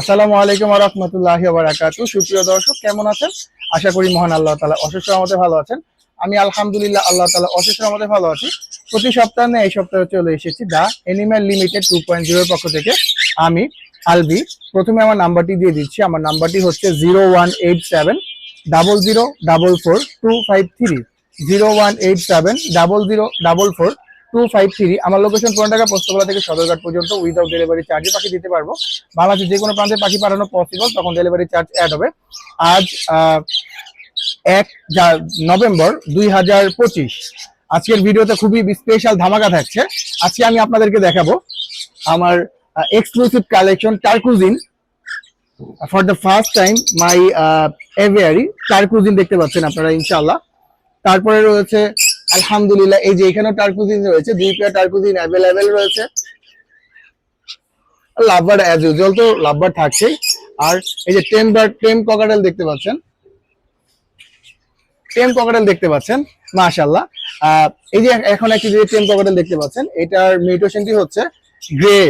আসসালামু আলাইকুম রহমতুল্লাহি বারাকাতু সুপ্রিয় দর্শক, কেমন আছেন? আশা করি মহান আল্লাহ তালা অশেষ রহমতে ভালো আছেন। আমি আলহামদুলিল্লাহ আল্লাহ তালা অশেষ রহমতে ভালো আছি। প্রতি সপ্তাহে এই সপ্তাহে চলে এসেছি the animal limited two point জিরোর পক্ষ থেকে। আমি আলবি, প্রথমে আমার নাম্বারটি দিয়ে দিচ্ছি। আমার নাম্বারটি হচ্ছে zero one eight seven double zero double four two five three zero one eight seven double zero double four two five three আমার লোকেশন পুরান ঢাকা পোস্তগোলা থেকে সদরঘাট পর্যন্ত উইদাউট ডেলিভারি চার্জে পাখি দিতে পারব। বাংলাদেশের যে কোনো প্রান্তে পাখি পাঠানো পসিবল তখন ডেলিভারি চার্জ অ্যাড হবে। আজ এক নভেম্বর দুই হাজার পঁচিশ। আজকের ভিডিওতে খুবই স্পেশাল ধামাকা থাকছে। আজকে আমি আপনাদেরকে দেখাবো আমার exclusive collection turquoisine for the first time my aviary turquoisine দেখতে পাচ্ছেন আপনারা ইনশাল্লাহ তারপরে রয়েছে আলহামদুলিল্লাহ, এই যে এখানেও টার্কুজিন রয়েছে, দুই পেয়ার টার্কুজিন অ্যাভেলেবেল রয়েছে। লাভবার অ্যাজ ইউজুয়াল তো লাভবার থাকছেই। আর এই যে টেম বার্ড টেম ককাটেল দেখতে পাচ্ছেন। টেম ককাটেল দেখতে পাচ্ছেন মাশাল্লাহ এই যে এখন একটি যে টেম ককাটেল দেখতে পাচ্ছেন, এটার মিউটেশনটি হচ্ছে গ্রে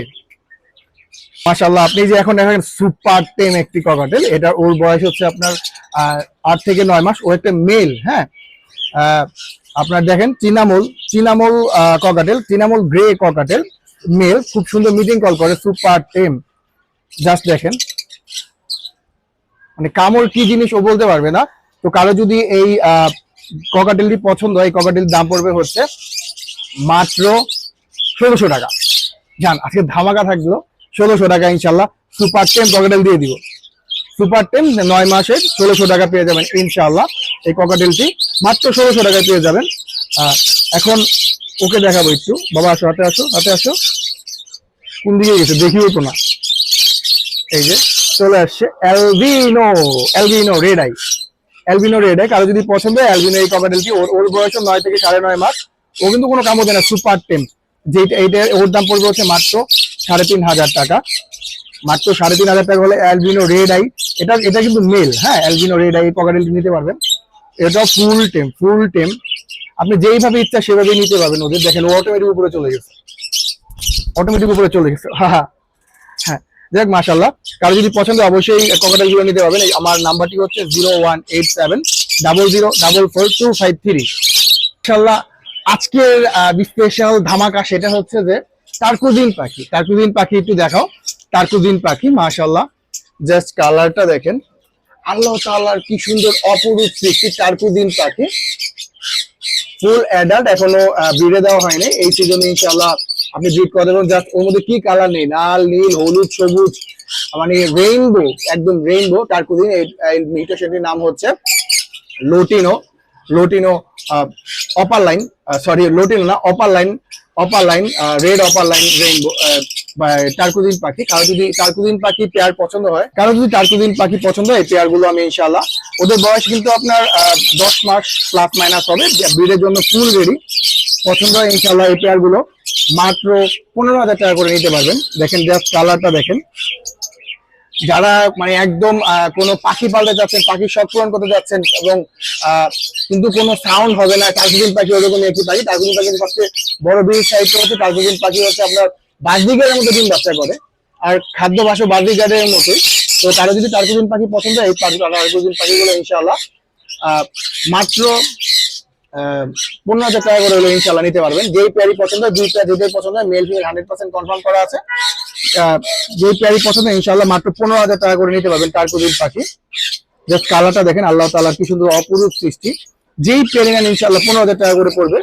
মাশাল্লাহ আপনি যে এখন দেখেন সুপার টেম একটি ককাটেল এটা ওর বয়স হচ্ছে আপনার আট থেকে নয় মাস, ও একটা মেল হ্যাঁ? আপনার দেখেন cinnamon cinnamon cockatiel cinnamon grey cockatiel male খুব সুন্দর মিটিং কল করে সুপার টেম জাস্ট দেখেন। মানে কামড় কি জিনিস ও বলতে পারবে না। তো কারও যদি এই ককাটেলটি পছন্দ হয় ককাটেল দাম পড়বে হচ্ছে মাত্র ষোলোশো টাকা। জান, আজকে ধামাকা থাকল। ষোলোশো টাকা ইনশাল্লাহ। সুপার টেম ককাটেল দিয়ে দিব। সুপার টেম নয় মাসের ষোলোশো টাকা পেয়ে যাবেন, ইনশাআল্লাহ। এই ককাটেলটি মাত্র ষোলোশো টাকায় পেয়ে যাবেন। এখন ওকে দেখাবো একটু। বাবা, আসো, হাতে আসো হাতে আসো। কোন দিকে গেছে? দেখিও তো না। এই যে, চলে আসছে albino albino red eye albino red eye কারও যদি পছন্দ হয় অ্যালবিনো এই ককাটেলটি ওর ওর বয়স নয় থেকে সাড়ে নয় মাস। ও কিন্তু কোনো কামও দেয় না সুপার টেম যেটা এইটা ওর দাম পড়বে হচ্ছে মাত্র সাড়ে তিন হাজার টাকা। মাত্র সাড়ে তিন হাজার টাকা হলে অ্যালবিনো রেড আই এটা এটা কিন্তু মেল হ্যাঁ অ্যালবিনো রেড আই ককাটেলটি নিতে পারবেন। এটা ফুল টেম ফুল টেম আপনি যেইভাবে ইচ্ছা সেভাবেই নিতে পারবেন ওদের। দেখেন অটোমেটিক উপরে চলে গেছে। অটোমেটিক উপরে চলে গেছে। হ্যাঁ হ্যাঁ যাক মাশাল্লাহ কারও যদি পছন্দ অবশ্যই ককাটালগুলো নিতে পারবেন। আমার নাম্বারটি হচ্ছে zero one eight seven double zero double four two five three মাশাল্লাহ আজকের স্পেশাল ধামাকা সেটা হচ্ছে যে টার্কুজিন পাখি। টার্কুজিন পাখি একটু দেখাও। টার্কুজিন পাখি মাশাল্লাহ জাস্ট কালারটা দেখেন। আল্লাহ তাআলার কি সুন্দর অপরূপ সৃষ্টি টার্কুজিন পাখি। ফুল অ্যাডাল্ট এখনও ব্রিডে দেওয়া হয়নি এই সিজনে ইনশাল্লাহ আপনি ব্রিড করে দেবেন। জাস্ট ওর মধ্যে কি কালার নেই? লাল, নীল, হলুদ, সবুজ মানে রেইনবো একদম রেইনবো টার্কুজিন এই মিউটেশনটির নাম হচ্ছে lutino lutino opaline sorry lutino না opaline opaline red opaline rainbow turquoisine পাখি, কারও যদি টার্কুদিন পাখি পেয়ার পছন্দ হয়, কারও যদি টার্কুদিন পাখি পছন্দ হয় পেয়ারগুলো আমি ইনশাল্লাহ ওদের বয়স কিন্তু আপনার দশ মাস প্লাস মাইনাস হবে ব্রিডের জন্য ফুল রেডি পছন্দ হয় ইনশাল্লাহ এই পেয়ারগুলো মাত্র পনেরো হাজার টাকা করে নিতে পারবেন। দেখেন জাস্ট কালারটা দেখেন। যারা মানে একদম কোনো পাখি পালতে যাচ্ছেন, পাখি শখ পূরণ করতে যাচ্ছেন এবং কিন্তু কোনো সাউন্ড হবে না টার্কুদিন পাখি ওরকম একটি পাখি টার্কুদিন পাখির সবচেয়ে বড় বীর সাহিত্য হচ্ছে টার্কুদিন পাখি হচ্ছে আপনার বাজদিগারের মতো ডিম বাচ্চা করে। আর খাদ্য বাসা বাজদিগারের মতোই। তো তারা যদি টার্কুদিন পাখি পছন্দ হয় এই টার্কুদিন পাখিগুলো ইনশাআল্লাহ আহ, মাত্র পনেরো হাজার টাকা করে হলে ইনশাল্লাহ নিতে পারবেন। যেই পেয়ারি পছন্দ হয় দুই পেয়ার যেটাই পছন্দ হয় male female hundred percent confirm করা আছে। যেই পেয়ারি পছন্দ ইনশাল্লাহ মাত্র পনেরো হাজার টাকা করে নিতে পারবেন টার্কুদিন পাখি। জাস্ট কালারটা দেখেন আল্লাহ তাআলার কি সুন্দর অপরূপ সৃষ্টি। যেই পেয়ারিং আন ইনশাল্লাহ পনেরো হাজার টাকা করে পড়বে।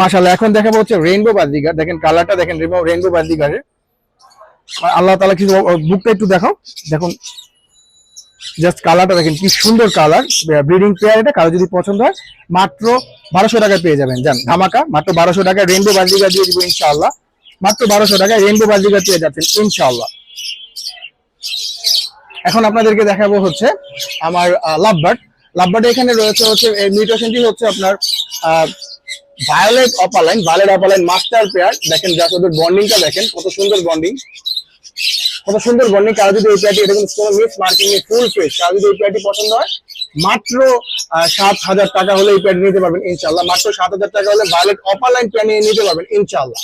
মাশাল্লাহ এখন দেখাবো হচ্ছে রেইনবো বাদিগার দেখেন কালারটা দেখেন রেইনবো বাদিগারের আল্লাহ তাআলা কিছু বুকটা একটু দেখাও। দেখুন জাস্ট কালারটা দেখেন, কি সুন্দর কালার ব্রিডিং পেয়ার এটা, কারও যদি পছন্দ হয়, মাত্র বারোশো টাকায় পেয়ে যাবেন। জান, ধামাকা, মাত্র বারোশো টাকায় রেইনবো বাজিকা দিয়ে দিব ইনশাআল্লাহ। মাত্র বারোশো টাকায় রেইনবো বাজিকা পেয়ে যাচ্ছেন ইনশাআল্লাহ। এখন আপনাদেরকে দেখাবো হচ্ছে আমার লাভবার্ড। লাভবার্ড এখানে রয়েছে হচ্ছে মিউটেশনটি হচ্ছে আপনার violet opaline violet opaline master pair দেখেন জাস্ট ওদের বন্ডিংটা দেখেন, কত সুন্দর বন্ডিং কত সুন্দর বন্ডিং কারও যদি এই পেয়ারটি এরকম কোনো mismarking a full fresh কারও যদি এই পেয়ারটি পছন্দ হয়, মাত্র সাত হাজার টাকা হলে এই পেয়ারটি নিতে পারবেন ইনশাল্লাহ মাত্র সাত হাজার টাকা হলে ভায়োলেট অপালাইন পেয়ার নিয়ে নিতে পারবেন ইনশাল্লাহ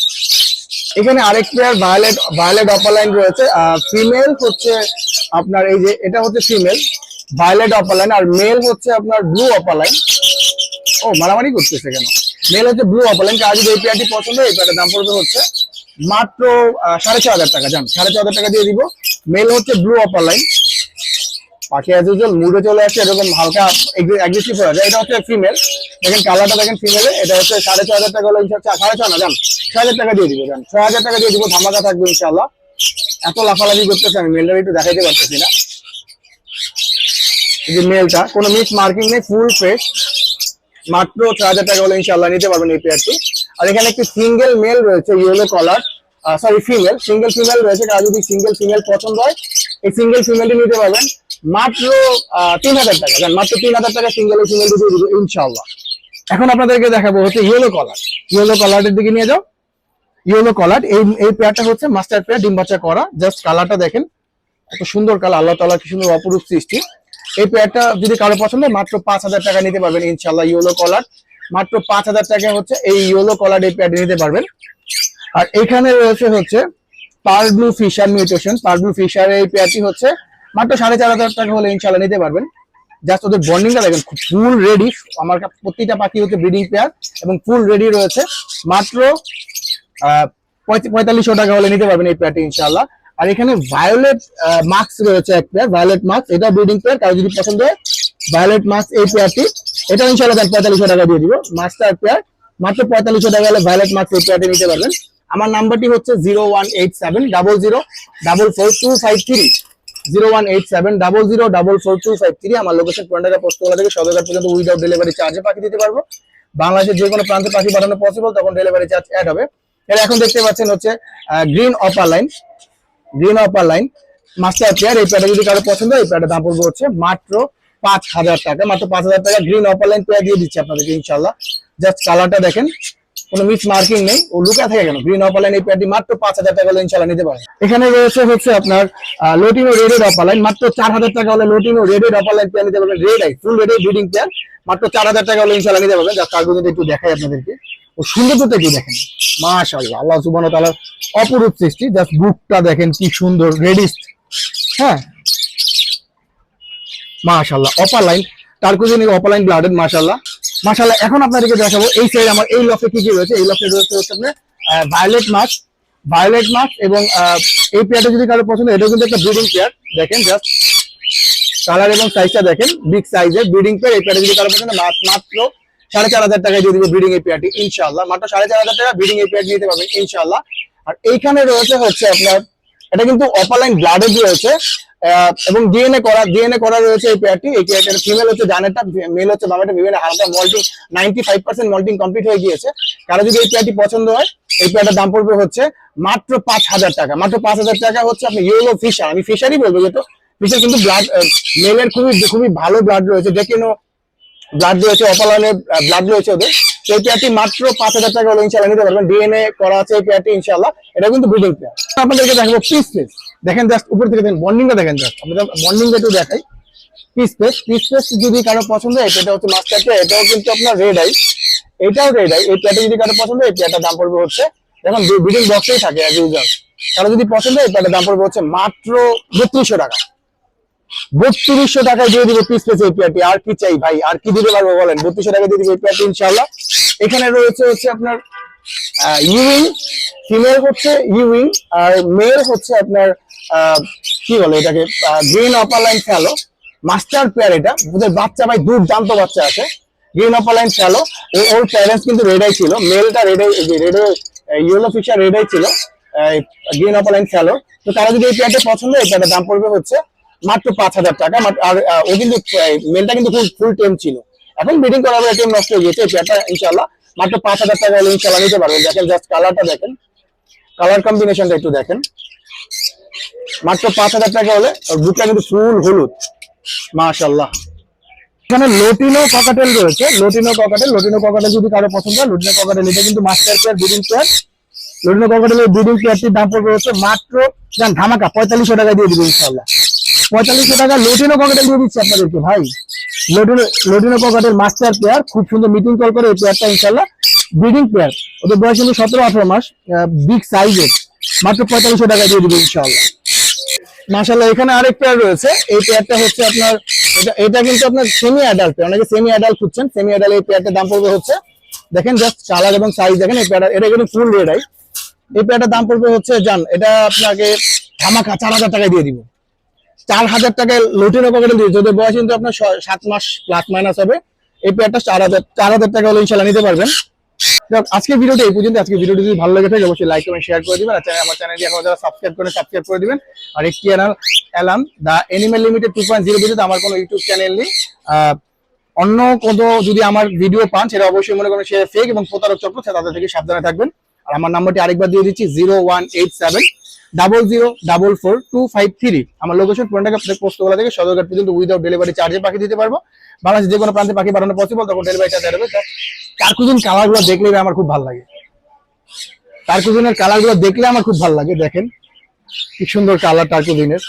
এখানে আরেক পেয়ার ভায়োলেট ভায়োলেট অপালাইন রয়েছে। ফিমেল হচ্ছে আপনার এই যে, এটা হচ্ছে ফিমেল ভায়োলেট অপালাইন আর মেল হচ্ছে আপনার ব্লু অপালাইন ও, মারামারি করতেছে কেন? মেল হচ্ছে ব্লু অপালাইন কার যদি এই পেয়ারটি পছন্দ, এই পেয়ারটার দাম পড়বে হচ্ছে মাত্র সাড়ে ছ হাজার টাকা, জান, সাড়ে ছ হাজার টাকা দিয়ে দিব। মেল হচ্ছে ব্লু অপালাইন পাখি অ্যাজ ইউজুয়াল মুডে চলে আসে এরকম হালকা অ্যাগ্রেসিভ হয়ে যায়। এটা হচ্ছে ফিমেল দেখেন কালারটা দেখেন ফিমেলে এটা হচ্ছে সাড়ে ছ হাজার টাকা হলো ইনশাল্লাহ সাড়ে ছ না, জান, ছ হাজার টাকা দিয়ে দিব, জান। ছ হাজার টাকা দিয়ে দিব, ধামাকা থাকবে ইনশাল্লাহ এত লাফালাফি করতেছে, আমি মেলটা একটু দেখাইতে পারতেছি না। যে মেলটা কোনো মিস মার্কিং নেই ফুল ফ্রেশ মাত্র ছ হাজার টাকা হলে ইনশাল্লাহ নিতে পারবেন এই পেয়ারটি আর এখানে একটি সিঙ্গেল মেল রয়েছে yellow colour sorry female single female রয়েছে কার যদি সিঙ্গেল ফিমেল পছন্দ হয়, এই সিঙ্গেল ফিমেলটি নিতে পারবেন। মাত্র তিন হাজার টাকা মাত্র তিন হাজার টাকা সিঙ্গেল ফিমেল দিয়ে দিব ইনশাল্লাহ এখন আপনাদেরকে দেখাবো হচ্ছে ইয়েলো কালার ইয়েলো কালারের দিকে নিয়ে যাও। ইয়েলো কালার এই এই পেয়ারটা হচ্ছে মাস্টার পেয়ার ডিম বাচ্চা করা। জাস্ট কালারটা দেখেন। এত সুন্দর কালার আল্লাহ তালা কি সুন্দর অপরূপ সৃষ্টি। এই পেয়ারটা যদি কারও পছন্দ, মাত্র পাঁচ হাজার টাকা নিতে পারবেন ইনশাল্লাহ ইয়েলো কলার মাত্র পাঁচ হাজার টাকা হচ্ছে এই ইয়েলো কলার এই পেয়ারটি নিতে পারবেন। আর এখানে রয়েছে হচ্ছে parblue Fischer mutation parblue Fischer এই পেয়ারটি হচ্ছে মাত্র সাড়ে চার হাজার টাকা হলে ইনশাল্লাহ নিতে পারবেন। জাস্ট ওদের বন্ডিংটা দেখেন ফুল রেডি আমার প্রতিটা পাখি হচ্ছে ব্রিডিং পেয়ার এবং ফুল রেডি রয়েছে। মাত্র পঁয়তাল্লিশশো টাকা হলে নিতে পারবেন এই পেয়ারটি ইনশাল্লাহ আর এখানে ভায়োলেট মাস্ক রয়েছে এক পেয়ার ভায়োলেট মাস্ক এটা ব্রিডিং পেয়ার কারও যদি পছন্দ হয় ভায়োলেট মাস্ক এই পেয়ারটি এটা ইনশাল্লাহ পঁয়তাল্লিশশো টাকা দিয়ে দিব। মাস্টার পেয়ার মাত্র পঁয়তাল্লিশশো টাকা হলে ভায়োলেট মাস্ক এই পেয়ারটি নিতে পারবেন। আমার নাম্বারটি হচ্ছে zero one eight seven double zero double four two five three zero one eight seven double zero double four two five three আমার লোকেশন পয়েন্টাকা পোস্টকোলা থেকে সদরঘাট পর্যন্ত উইদাউট ডেলিভারি চার্জে পাখি দিতে পারব। বাংলাদেশের যে কোনো প্রান্তে পাখি পাঠানো পসিবল তখন ডেলিভারি চার্জ অ্যাড হবে। এর এখন দেখতে পাচ্ছেন হচ্ছে green opaline green opaline master pair এই পেয়ারটা যদি কারও পছন্দ হয়, এই পেয়ারটা দাম পড়বে হচ্ছে মাত্র পাঁচ হাজার টাকা। মাত্র পাঁচ হাজার টাকা গ্রিন অপার লাইন পেয়ার দিয়ে দিচ্ছি আপনাদেরকে ইনশাল্লাহ জাস্ট কালারটা দেখেন, কোনো মিস মার্কিং নেই। ও লুকা থাকে কেন? গ্রিন অপালাইন এই প্যাডটি মাত্র পাঁচ হাজার টাকা হলে ইনশাল্লাহ নিতে পারেন এখানে রয়েছে হচ্ছে আপনার লোটিনো রেডেড অপালাইন মাত্র চার হাজার টাকা হলে লোটিনো রেডেড অপালাইন পেয়ার নিতে পারবেন। রেড আই ফুল রেডেড ব্রিডিং পেয়ার মাত্র চার হাজার টাকা হলে ইনশাল্লাহ নিতে পারবেন। জাস্ট কাগজে একটু দেখাই আপনাদেরকে। ও সৌন্দর্যটা একটু দেখেন। মাশাআল্লাহ, আল্লাহ সুবহানাহু ওয়া অপরূপ সৃষ্টি। জাস্ট বুকটা দেখেন কি সুন্দর রেডিস্ট হ্যাঁ। মাশাআল্লাহ upper line টার্কোজেনিক upper line blooded মাশাআল্লাহ। মাশাআল্লাহ, এখন আপনাদেরকে দেখাবো এই সাইড আমার, এই লফে কি কি রয়েছে? এই লফে রয়েছে হচ্ছে আপনার ভায়োলেট মাস্ক ভায়োলেট মাস্ক এবং এই পেয়ারটা যদি কারও পছন্দ এটা কিন্তু একটা ব্রিডিং পেয়ার দেখেন, জাস্ট কালার এবং সাইজটা দেখেন বিগ সাইজের ব্রিডিং পেয়ার এই পেয়ারটা যদি কারও পছন্দ, মাত্র সাড়ে চার হাজার টাকায় দিয়ে দিবে ব্রিডিং এই পেয়ারটি ইনশাআল্লাহ। মাত্র সাড়ে চার হাজার টাকা ব্রিডিং এই পেয়ারটি নিতে পারবেন, ইনশাআল্লাহ। আর এইখানে রয়েছে হচ্ছে আপনার, এটা কিন্তু অপালাইন ব্লাডেড রয়েছে এবং ডিএনএ করা ডিএনএ করা রয়েছে এই পেয়ারটি এই পেয়ারটার ফিমেল হচ্ছে জানেরটা মেল হচ্ছে, বামেটা, বিভিন্ন হালকা moulting ninety five percent moulting complete হয়ে গিয়েছে। কারও যদি এই পেয়ারটি পছন্দ হয়, এই পেয়ারটার দাম পড়বে হচ্ছে মাত্র পাঁচ হাজার টাকা। মাত্র পাঁচ হাজার টাকা হচ্ছে আপনি ইয়েলো ফিশার আমি ফিশারই বলব যেহেতু ফিশার কিন্তু ব্লাড মেলের খুবই খুবই ভালো ব্লাড রয়েছে। ডেকেনো ব্লাড রয়েছে অপালনের ব্লাড রয়েছে ওদের। সেই পেয়ারটি মাত্র পাঁচ হাজার টাকা হলে ইনশাল্লাহ নিতে পারবেন। ডিএনএ করা আছে এই পেয়ারটি ইনশাল্লাহ এটা কিন্তু ব্রিডিং পেয়ার আপনাদেরকে দেখাবো পিস পেস দেখেন জাস্ট উপর থেকে দেখেন বন্ডিংটা দেখেন জাস্ট আপনাদের বন্ডিংটা একটু দেখাই। পিস পেস পিস পেস যদি কারও পছন্দ হয় এটা হচ্ছে মাস্টার পেয়ার এটাও কিন্তু আপনার রেড আই এটাও রেড আই এই পেয়ারটা যদি কারও পছন্দ হয়, এই পেয়ারটার দাম পড়বে হচ্ছে, দেখুন ব্রিডিং বক্সেই থাকে অ্যাজ ইউজার কারও যদি পছন্দ হয়, এই পেয়ারটার দাম পড়বে হচ্ছে মাত্র বত্রিশশো টাকা। বত্রিশশো টাকায় দিয়ে দিবে পিস পিস এই আর কি চাই ভাই? আর কি দিতে পারব বলেন? বত্রিশশো টাকা দিয়ে দিবে এই ইনশাল্লাহ এখানে রয়েছে হচ্ছে আপনার ইউইং ফিমেল হচ্ছে ইউইং আর মেল হচ্ছে আপনার কি বলে এটাকে? Green opaline fallow master pair এটা। ওদের বাচ্চা ভাই দুর্দান্ত বাচ্চা আছে। গ্রিন অপারলাইন ফেলো ওর প্যারেন্টস কিন্তু রেডাই ছিল। মেলটা রেডাই রেডে ইয়েলো ফিশার রেডাই ছিল। গ্রিন অপারলাইন ফেলো তো তারা যদি এই পেয়ারটা পছন্দ এই পেয়ারটার দাম পড়বে হচ্ছে মাত্র পাঁচ হাজার টাকা আর ও কিন্তু মেলটা কিন্তু ফুল ফুল টেম ছিল। এখন ব্রিডিং করার পরে টেম নষ্ট হয়ে গেছে পেয়ারটা ইনশাল্লাহ মাত্র পাঁচ হাজার টাকা হলে ইনশাল্লাহ নিতে পারবেন। দেখেন জাস্ট কালারটা দেখেন। কালার কম্বিনেশনটা একটু দেখেন। মাত্র পাঁচ হাজার টাকা হলে বুকটা কিন্তু ফুল হলুদ। মাশাল্লাহ এখানে লোটিনো ককাটেল রয়েছে। লোটিনো ককাটেল লোটিনো ককাটেল যদি কারও পছন্দ হয় লোটিনো ককাটেল এটা কিন্তু master pair breeding pair lutino ককাটেলের breeding পেয়ারটির দাম পড়বে হচ্ছে মাত্র ধামাকা, পঁয়তাল্লিশশো টাকা দিয়ে দিবে ইনশাল্লাহ পঁয়তাল্লিশশো টাকা লোটিনো ককাটেল দিয়ে দিচ্ছে আপনাদেরকে, ভাই। Lutino lutino cockatiel master pair খুব সুন্দর মিটিং কল করে এই পেয়ারটা ইনশাল্লাহ ব্রিডিং পেয়ার ওদের বয়স কিন্তু সতেরো, আঠারো মাস বিগ সাইজের মাত্র পঁয়তাল্লিশশো টাকা দিয়ে দিবে, ইনশাআল্লাহ। মাশাল্লাহ এখানে আরেক পেয়ার রয়েছে। এই পেয়ারটা হচ্ছে আপনার, এটা এটা কিন্তু আপনার সেমি অ্যাডাল্ট অনেকে সেমি অ্যাডাল্ট খুঁজছেন। সেমি অ্যাডাল্ট এই পেয়ারটার দাম পড়বে হচ্ছে, দেখেন জাস্ট কালার এবং সাইজ দেখেন, এই পেয়ারটা এটা কিন্তু ফুল রেড আই এই পেয়ারটার দাম পড়বে হচ্ছে, জান, এটা আপনাকে ধামাকা চার হাজার টাকায় দিয়ে দিব। চার হাজার টাকায় লোটের পকেটে দিয়ে যদি বয়স কিন্তু আপনার সাত মাস প্লাস মাইনাস হবে, এই পেয়ারটা চার হাজার চার হাজার টাকা হলে ইনশাল্লাহ নিতে পারবেন। আজকে ভিডিওটা এই পর্যন্ত। আজকে ভিডিওটি যদি ভালো লেগে থাকে, অবশ্যই লাইক কমেন্ট শেয়ার করে দিবেন। আর চ্যানেল আমার চ্যানেলটি এখন যারা সাবস্ক্রাইব করে সাবস্ক্রাইব করে দিবেন। আর একটি channel alarm the animal limited two point zero ভিডিওতে আমার কোনো ইউটিউব চ্যানেল নেই। অন্য কোনো যদি আমার ভিডিও পান, সেটা অবশ্যই মনে করেন সে ফেক এবং প্রতারক চক্র তাদের থেকে সাবধানে থাকবেন। আর আমার নাম্বারটি আরেকবার দিয়ে দিচ্ছি zero one eight seven double zero double four two five three আমার লোকেশন পুরনটাকে পোস্টওয়ালা থেকে সদরঘাট পর্যন্ত উইদাউট ডেলিভারি চার্জে পাখি দিতে পারব। বাংলাদেশ যে কোনো প্রান্তে পাখি পাঠানো পসিবল তখন ডেলিভারি চার্জ দেবে কার্কুজিন কালারগুলো দেখলে আমার খুব ভালো লাগে। টার্কুজিনের কালারগুলো দেখলে আমার খুব ভালো লাগে, দেখেন। কি সুন্দর কালার টার্কুজিনের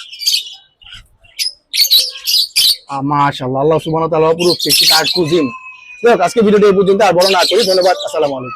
মাশাআল্লাহ, আল্লাহ সুবহানাহু ওয়া তাআলা পুরো টার্কুজিন আজকে ভিডিওটি এই পর্যন্ত, আর বড় না করি, ধন্যবাদ, আসসালামু আলাইকুম।